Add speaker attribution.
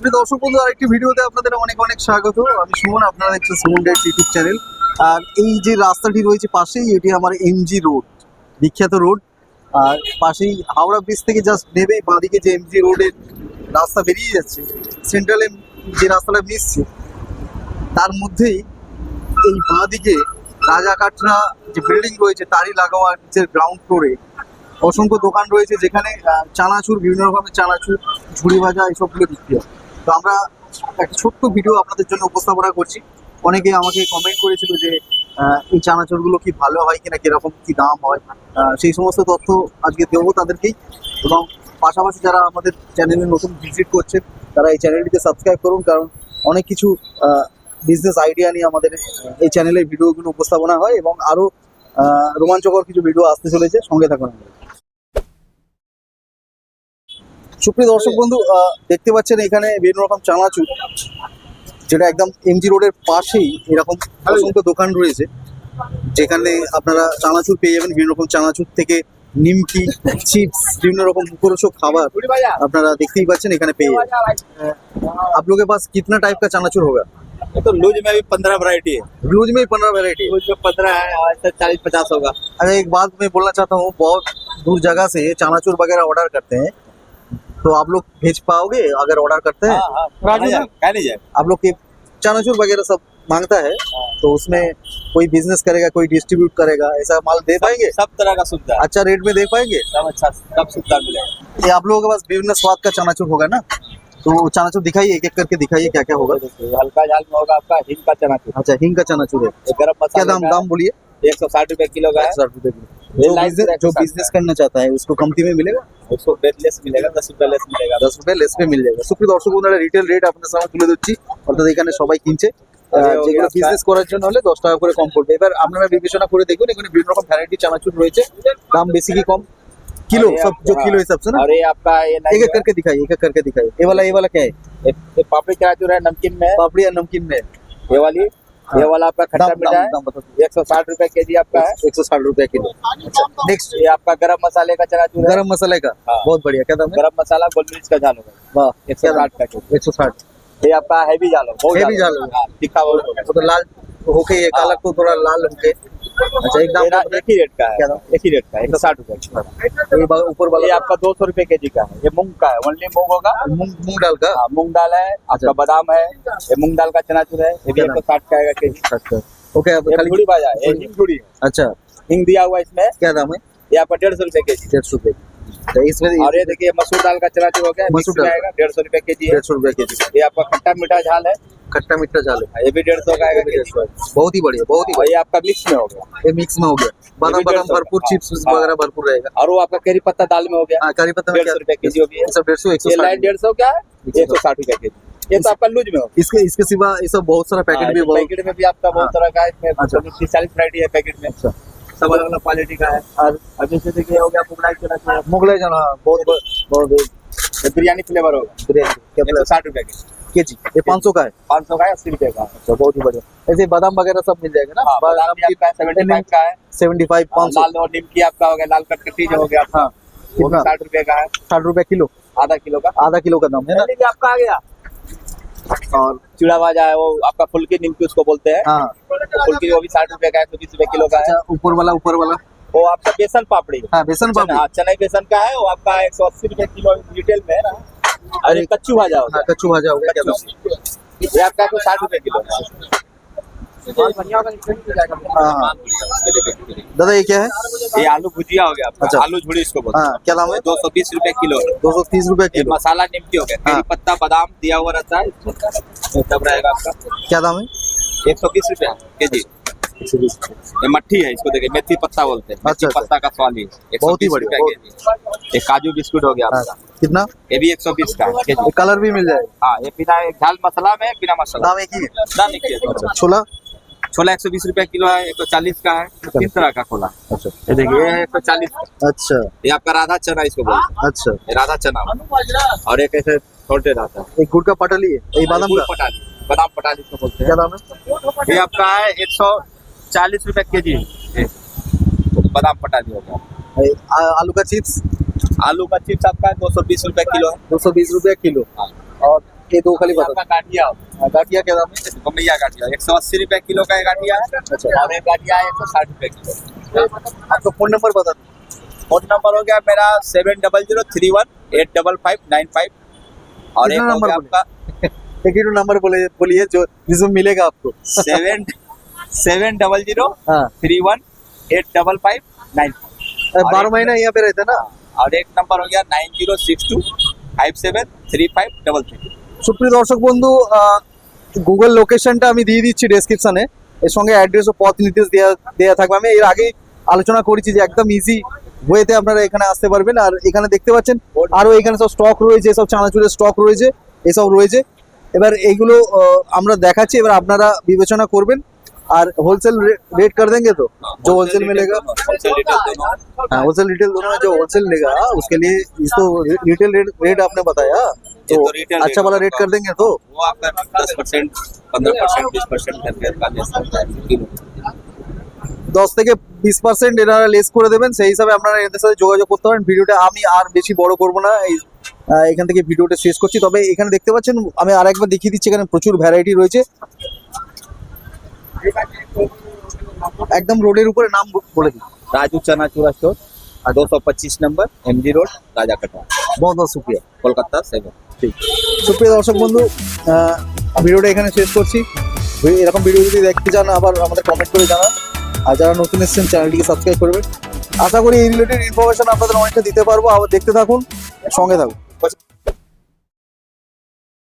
Speaker 1: সুপ্রিয় দর্শক বন্ধু আরেকটি ভিডিওতে আপনাদের অনেক অনেক স্বাগত। আমি সুমন, আপনারা দেখছেন সুমন ডেট ইউটিউব চ্যানেল। আর এই যে রাস্তাটি রয়েছে পাশেই, এটি আমার এমজি রোড, বিখ্যাত রোড। আর পাশেই হাওড়া ব্রিজ থেকে জাস্ট নেবেই বাঁদিকে যে এমজি রোডের রাস্তা বেরিয়ে যাচ্ছে, সেন্ট্রালে যে রাস্তাটা মিশছে তার মধ্যেই এই বাঁদিকে রাজা কাটরা যে বিল্ডিং রয়েছে, তারই লাগোয়া নিচের গ্রাউন্ড ফ্লোরে অসংখ্য দোকান রয়েছে, যেখানে চানাচুর, বিভিন্ন রকমের চানাচুর, ঝুড়ি ভাজা এইসবগুলো বিক্রি হয়। তো আমরা একটা ছোট্ট ভিডিও আপনাদের জন্য উপস্থাপনা করছি। অনেকে আমাকে কমেন্ট করেছিল যে এই চানাচুরগুলো কি ভালো হয় কিনা, কীরকম কি দাম হয়? সেই সমস্ত তথ্য আজকে দেবো তাদেরকেই এবং পাশাপাশি যারা আমাদের চ্যানেলে নতুন ভিজিট করছেন, তারা এই চ্যানেলটিকে সাবস্ক্রাইব করুন কারণ অনেক কিছু বিজনেস আইডিয়া নিয়ে আমাদের এই চ্যানেলে ভিডিওগুলো উপস্থাপনা হয় এবং আরও রোমাঞ্চকর কিছু ভিডিও আসতে চলেছে। সঙ্গে থাকুন সুপ্রিয় দর্শক বন্ধু আহ, দেখতে পাচ্ছেন এখানে বিভিন্ন রকম চানাচুর যেটা একদম এমজি রোডের পাশেই এরকম অসংখ্য দোকান রয়েছে যেখানে আপনারা চানাচুর পেয়ে যাবেন বিভিন্ন রকম চানাচুর থেকে নিমকি চিপস বিভিন্ন রকম মুখরোচক খাবার আপনারা দেখতেই পাচ্ছেন এখানে পেয়ে যাবেন आप लोग के पास कितना टाइप का चनाचूर होगा
Speaker 2: ये तो लूज में भी पंद्रह वैरायटी है
Speaker 1: ब्लूज में ही पंद्रह वेरायटी
Speaker 2: लूज में पंद्रह है और ऐसे चालीस पचास होगा
Speaker 1: अच्छा एक बात मैं बोलना चाहता हूँ बहुत दूर जगह से चनाचूर वगैरह ऑर्डर करते हैं तो आप लोग भेज पाओगे अगर ऑर्डर करते हैं?
Speaker 2: हाँ हाँ
Speaker 1: आप लोग के चनाचूर वगैरह सब माँगता है तो उसमें कोई बिज़नेस करेगा कोई डिस्ट्रीब्यूट करेगा ऐसा माल दे पाएँगे?
Speaker 2: सब तरह का सुविधा।
Speaker 1: अच्छा रेट में दे पाएँगे?
Speaker 2: सब अच्छा सब सुविधा मिलेगा
Speaker 1: ये आप लोगों के पास विभिन्न स्वाद का चनाचूर होगा ना? तो चनाचूर दिखाइए एक एक करके दिखाइए क्या क्या होगा
Speaker 2: हल्का झाल में होगा आपका हिंग का चनाचूर।
Speaker 1: अच्छा हिंग का चनाचूर है। क्या दाम दाम बोलिए।
Speaker 2: एक सौ साठ रुपए किलो का
Speaker 1: साठ रुपए किलो। जो
Speaker 2: लाइट
Speaker 1: बिजनेस
Speaker 2: रैक
Speaker 1: जो
Speaker 2: के साथ
Speaker 1: बिजनेस करना चाहता है उसको कमती में मिलेगा
Speaker 2: उसको लेस मिलेगा दस रुपए लेस मिलेगा
Speaker 1: দশ রুপে লেসপে মিল যাবে সুপ্রিয় দর্শক বন্ধুরা রিটেল রেট আপনার সামনে তুলে দিচ্ছি অর্থাৎ এখানে সবাই কিনছে আহ,
Speaker 2: আরে ওকে
Speaker 1: যেগুলো
Speaker 2: আপনার-
Speaker 1: বিজনেস করার জন্য হলে দশ টাকা করে কম পড়বে এবার আপনারা বিবেচনা করে দেখুন এখানে বিভিন্ন রকম ভ্যারাইটি চানাচুর রয়েছে দাম বেশি কি কম किलो
Speaker 2: अरे
Speaker 1: सब
Speaker 2: आप-
Speaker 1: जो
Speaker 2: हाँ।
Speaker 1: किलो हिसाब से ना
Speaker 2: और ये आपका ये
Speaker 1: एक
Speaker 2: नहीं
Speaker 1: एक करके दिखाइए एक एक करके दिखाइए ये वाला ये वाला क्या है
Speaker 2: ये, ये पापड़ी चना चूर है नमकीन में है
Speaker 1: पापड़ी या नमकीन में
Speaker 2: ये वाली ये वाला आपका खट्टा मीठा है? एक सौ साठ रूपए के जी आपका है?
Speaker 1: एक सौ साठ रूपए किलो नेक्स्ट
Speaker 2: ये आपका गरम मसाले का चना चूर है?
Speaker 1: गरम मसाले का?
Speaker 2: हाँ।
Speaker 1: बहुत बढ़िया। क्या दाम
Speaker 2: गरम मसाला गोल मिर्च का जालो होगा एक सौ साठ का
Speaker 1: एक सौ साठ।
Speaker 2: ये आपका हैवी जाल
Speaker 1: हैवी
Speaker 2: जाल
Speaker 1: जाल
Speaker 2: हाँ, तीखा बहुत होगा।
Speaker 1: तो लाल होके ये काला को थोड़ा लाल होके। अच्छा एक दाम
Speaker 2: एक ही रेट का है। एक ही रेट का एक सौ साठ रुपए
Speaker 1: ऊपर वाला
Speaker 2: आपका दो सौ रुपए के जी का है। ये मूंग का है। ओनली मूंग होगा?
Speaker 1: मूंग मूंग दाल का?
Speaker 2: हाँ, मूंग दाल है
Speaker 1: अच्छा।
Speaker 2: आपका बादाम है ये मूंग दाल का चनाचूर है ये भी एक सौ साठ का आएगा के जी
Speaker 1: अच्छा। ओके खाली
Speaker 2: बाजा है हिंग
Speaker 1: अच्छा।
Speaker 2: हिंग दिया हुआ इसमें।
Speaker 1: क्या दाम है?
Speaker 2: ये आपका डेढ़ सौ रुपए के जी
Speaker 1: डेढ़ सौ रुपए तो इसमें
Speaker 2: और ये देखिए मसूर दाल का चनाचूर हो गया
Speaker 1: मसूर
Speaker 2: आएगा डेढ़ सौ रुपए के जी
Speaker 1: डेढ़ सौ रुपए के जी
Speaker 2: ये आपका खट्टा मीठा झाल है।
Speaker 1: खट्टा मीठा चालू
Speaker 2: हाँ, ये भी डेढ़ सौ का आएगा
Speaker 1: बहुत ही बढ़िया बहुत ही
Speaker 2: और ये आपका मिक्स में हो गया।
Speaker 1: ये मिक्स में हो गया। बादाम
Speaker 2: भी
Speaker 1: बादाम भरपूर चिप्स
Speaker 2: हाँ।
Speaker 1: वगैरह भरपूर रहेगा।
Speaker 2: और वो आपका करी पत्ता दाल में हो गया।
Speaker 1: हाँ करी पत्ता में
Speaker 2: डेढ़ सौ भी है
Speaker 1: डेढ़ सौ एक सौ
Speaker 2: डेढ़ सौ का है? एक सौ साठ रुपए के जी ये तो आपका लूज में हो।
Speaker 1: इसके इसके सिवा ये सब बहुत सारा पैकेट भी बहुत
Speaker 2: पैकेट में भी आपका बहुत तरह का है। इसमें
Speaker 1: अच्छा।
Speaker 2: तीस चालीस वैरायटी है पैकेट में।
Speaker 1: अच्छा।
Speaker 2: सब अलग अलग क्वालिटी का है।
Speaker 1: और
Speaker 2: अब जैसे देखिए हो गया मुगलाई चना
Speaker 1: मुगलाई जाना बहुत बहुत
Speaker 2: बिरयानी फ्लेवर होगा।
Speaker 1: बिरयानी क्या
Speaker 2: सौ साठ रुपए की
Speaker 1: के जी ये पाँच सौ का है।
Speaker 2: पाँच सौ का है अस्सी रुपए का
Speaker 1: अच्छा बहुत ही बढ़िया। ऐसे बादाम वगैरह सब मिल जाएगा ना?
Speaker 2: हाँ, बादाम भी आपका सेवेंटी फाइव का है।
Speaker 1: सेवेंटी फाइव पाँच सौ।
Speaker 2: लाल और निमकी आपका हो गया लाल कटकटी जो हो गया।
Speaker 1: हाँ
Speaker 2: साठ रुपए का है।
Speaker 1: साठ रुपए किलो।
Speaker 2: आधा किलो का।
Speaker 1: आधा किलो का दाम है ना?
Speaker 2: आपका आ गया।
Speaker 1: और
Speaker 2: चूड़ा भाजा है वो आपका फुल्की निमकी उसको बोलते हैं।
Speaker 1: हाँ।
Speaker 2: तो फुल्की वो भी साठ रुपए का है एक सौ बीस रुपए किलो का है।
Speaker 1: अच्छा ऊपर वाला ऊपर वाला।
Speaker 2: वो आपका बेसन पापड़ी।
Speaker 1: हाँ बेसन
Speaker 2: चना
Speaker 1: पापड़ी।
Speaker 2: हाँ, चना बेसन का है वो आपका एक सौ अस्सी रुपए किलो रिटेल में है ना। और ये कच्चू भाजा हो
Speaker 1: हाँ कच्चू भाजा हो गया क्या दाम
Speaker 2: ये आपका तो साठ रुपए किलो हाँ।
Speaker 1: दादा ये क्या है?
Speaker 2: ये आलू भुजिया हो गया आपका।
Speaker 1: अच्छा।
Speaker 2: आलू झुड़ी इसको बोलते
Speaker 1: हाँ क्या दाम है?
Speaker 2: दो सौ बीस रूपए किलो
Speaker 1: दो सौ तीस रूपए किलो।
Speaker 2: मसाला निमकी हो गया।
Speaker 1: हाँ।
Speaker 2: पत्ता बादाम दिया हुआ रहता है तब रहेगा आपका।
Speaker 1: क्या दाम है?
Speaker 2: एक सौ बीस रुपया के जी ये मट्ठी है इसको देखिए मेथी पत्ता बोलते हैं।
Speaker 1: अच्छा, अच्छा।
Speaker 2: पत्ता का स्वाद ही
Speaker 1: बहुत ही बढ़िया,
Speaker 2: ये काजू बिस्कुट हो गया
Speaker 1: हाँ,
Speaker 2: आपका।
Speaker 1: कितना?
Speaker 2: ये भी एक सौ बीस का
Speaker 1: कलर भी मिल जाएगा
Speaker 2: हाँ ये बिना झाल मसाला में बिना मसाला।
Speaker 1: दाम एक ही
Speaker 2: दाम एक ही
Speaker 1: छोला?
Speaker 2: छोला एक सौ बीस रुपया किलो है एक सौ चालीस का है। किस तरह का खोला
Speaker 1: अच्छा।
Speaker 2: ये देखिए ये एक सौ चालीस
Speaker 1: अच्छा।
Speaker 2: ये आपका राधा चना इसको बोलते हैं।
Speaker 1: अच्छा।
Speaker 2: राधा चना। और एक ऐसे छोटे रहता है।
Speaker 1: एक गुड़ का पटली है बादाम
Speaker 2: पटाली बादाम पटाली इसको बोलते हैं? ये आपका है एक सौ चालीस रुपए के जी। ये बादाम पटाली हो गया
Speaker 1: आलू का चिप्स?
Speaker 2: आलू का चिप्स आपका दो सौ बीस रुपए किलो है।
Speaker 1: दो सौ बीस रुपया किलो।
Speaker 2: हाँ।
Speaker 1: और ये दो खाली बता
Speaker 2: गाठिया।
Speaker 1: क्या दाम है?
Speaker 2: गाठिया एक सौ अस्सी रुपए किलो का गाठिया है।
Speaker 1: अच्छा।
Speaker 2: और एक गाठिया है एक सौ साठ रुपए किलो।
Speaker 1: आपका फ़ोन नंबर बता दो।
Speaker 2: फ़ोन नंबर हो गया मेरा seven double zero three one eight double five nine five. और एक हो
Speaker 1: नंबर
Speaker 2: आपका
Speaker 1: एक ही नंबर बोले बोलिए जो जिसमें मिलेगा आपको।
Speaker 2: Seven सेवन डबल जीरो
Speaker 1: हाँ
Speaker 2: three one eight double five nine
Speaker 1: बारह महीना यहाँ पे रहते हैं ना
Speaker 2: और एक नंबर हो गया nine zero six two five seven three five double three
Speaker 1: সুপ্রিয় দর্শক বন্ধু গুগল লোকেশনটা আমি দিয়ে দিচ্ছি ডেসক্রিপশনে এর সঙ্গে অ্যাড্রেস ও পথ নির্দেশ দেওয়া দেওয়া থাকবে আমি এর আগেই আলোচনা করেছি যে একদম ইজি ওয়েতে আপনারা এখানে আসতে পারবেন আর এখানে দেখতে পাচ্ছেন আরও এখানে সব স্টক রয়েছে সব চানাচুরের স্টক রয়েছে এসব রয়েছে এবার এইগুলো আহ, আমরা দেখাচ্ছি এবার আপনারা বিবেচনা করবেন और होलसेल रेट कर देंगे तो जो होलसेल मिलेगा हाँ होलसेल रिटेल दोनों जो होलसेल लेगा उसके लिए इसको रिटेल रेट रेट आपने बताया तो,
Speaker 2: तो
Speaker 1: अच्छा वाला रेट कर देंगे तो
Speaker 2: वो आपका दस परसेंट पंद्रह परसेंट बीस परसेंट
Speaker 1: দশ থেকে বিশ পার্সেন্ট এনারা লেস করে দেবেন সেই হিসাবে আপনারা এদের সাথে যোগাযোগ করতে পারেন ভিডিওটা আমি আর বেশি বড় করব না এই এখান থেকে ভিডিওটা শেষ করছি তবে এখানে দেখতে পাচ্ছেন আমি আরেকবার দেখিয়ে দিচ্ছি এখানে প্রচুর ভ্যারাইটি রয়েছে একদম রোডের উপরে নাম বলে দিই
Speaker 2: राजू चना चूरा स्टोर दो सौ पच्चीस number M G road Raja Katra
Speaker 1: বহুত বহুত শুক্রিয়া
Speaker 2: कोलकाता सेवन
Speaker 1: ঠিক সুপ্রিয় দর্শক বন্ধু আহ, ভিডিওটা এখানে শেষ করছি ভি- এরকম ভিডিও যদি দেখতে চান আবার আমাদের কমেন্ট করে জানান আর যারা নতুন এসেছেন চ্যানেলটিকে সাবস্ক্রাইব করবেন আশা করি এই রিলেটেড ইনফরমেশন আপনাদের অনেকটা দিতে পারবো আবার দেখতে থাকুন সঙ্গে থাকুন